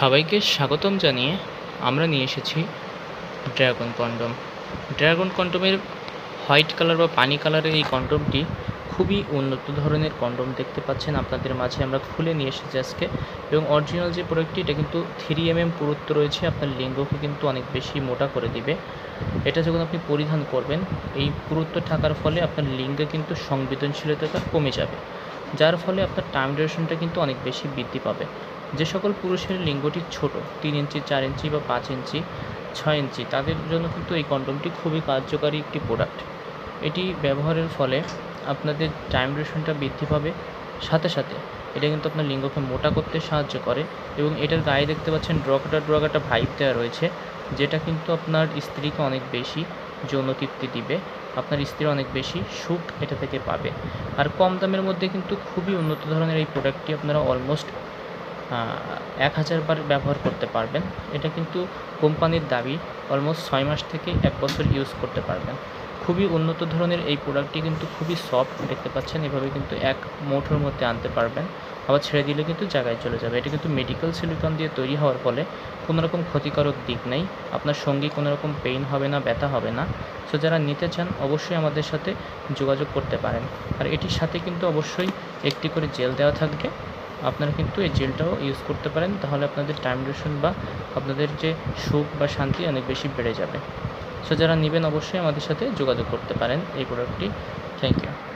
সবাইকে স্বাগতম জানিয়ে আমরা নিয়ে এসেছি ড্রাগন কন্ডম। ড্রাগন কন্ডমের হোয়াইট কালার বা পানি কালারের এই কন্ডমটি খুবই উন্নত ধরনের কন্ডম দেখতে পাচ্ছেন আপনাদের মাঝে আমরা খুলে নিয়ে এসেছি আজকে। এবং অরিজিনাল যে প্রোডাক্টটি, এটা কিন্তু থ্রি এম এম পুরুত্ব রয়েছে, আপনার লিঙ্গকে কিন্তু অনেক বেশি মোটা করে দিবে। এটা যখন আপনি পরিধান করবেন, এই পুরুত্ব থাকার ফলে আপনার লিঙ্গে কিন্তু সংবেদনশীলতাটা কমে যাবে। যার ফলে আপনার টাইম ডিউরেশনটা কিন্তু অনেক বেশি বৃদ্ধি পাবে। যে সকল পুরুষের লিঙ্গটি ছোট, তিন ইঞ্চি, চার ইঞ্চি বা পাঁচ ইঞ্চি, ছয় ইঞ্চি, তাদের জন্য কিন্তু এই কন্ডমটি খুবই কার্যকারী একটি প্রোডাক্ট এটি ব্যবহারের ফলে আপনাদের টাইম ডিউরেশনটা বৃদ্ধি পাবে। সাথে সাথে এটা কিন্তু আপনার লিঙ্গকে মোটা করতে সাহায্য করে এবং এটার গায়ে দেখতে পাচ্ছেন ড্রগাটা ড্রগাটা ভাইব দেওয়া রয়েছে, যেটা কিন্তু আপনার স্ত্রীকে অনেক বেশি যৌন তৃপ্তি দিবে, আপনার স্ত্রী অনেক বেশি সুখ এটা থেকে পাবে। আর কম দামের মধ্যে কিন্তু খুবই উন্নত ধরনের এই প্রোডাক্টটি আপনারা অলমোস্ট এক হাজার বার ব্যবহার করতে পারবেন। এটা কিন্তু কোম্পানির দাবি অলমোস্ট ছয় মাস থেকে এক বছর ইউজ করতে পারবেন। খুবই উন্নত ধরনের এই প্রোডাক্টটি কিন্তু খুবই সফট দেখতে পাচ্ছেন, এভাবে কিন্তু এক মুঠোর মধ্যে আনতে পারবেন। আবার ছেড়ে দিলে কিন্তু জায়গায় চলে যাবে। এটা কিন্তু মেডিকেল সিলিকন দিয়ে তৈরি হওয়ার ফলে কোনোরকম ক্ষতিকারক দিক নেই। আপনার সঙ্গী কোনোরকম পেইন হবে না, ব্যথা হবে না। সো যারা নিতে চান, অবশ্যই আমাদের সাথে যোগাযোগ করতে পারেন। আর এটির সাথে কিন্তু অবশ্যই একটি করে জেল দেওয়া থাকবে। আপনারা কিন্তু এই জেলটাও ইউজ করতে পারেন, তাহলে আপনাদের টাইম ডিউরেশন বা আপনাদের যে সুখ বা শান্তি অনেক বেশি বেড়ে যাবে। সো যারা নেবেন অবশ্যই আমাদের সাথে যোগাযোগ করতে পারেন, এই প্রোডাক্টটি থ্যাংক ইউ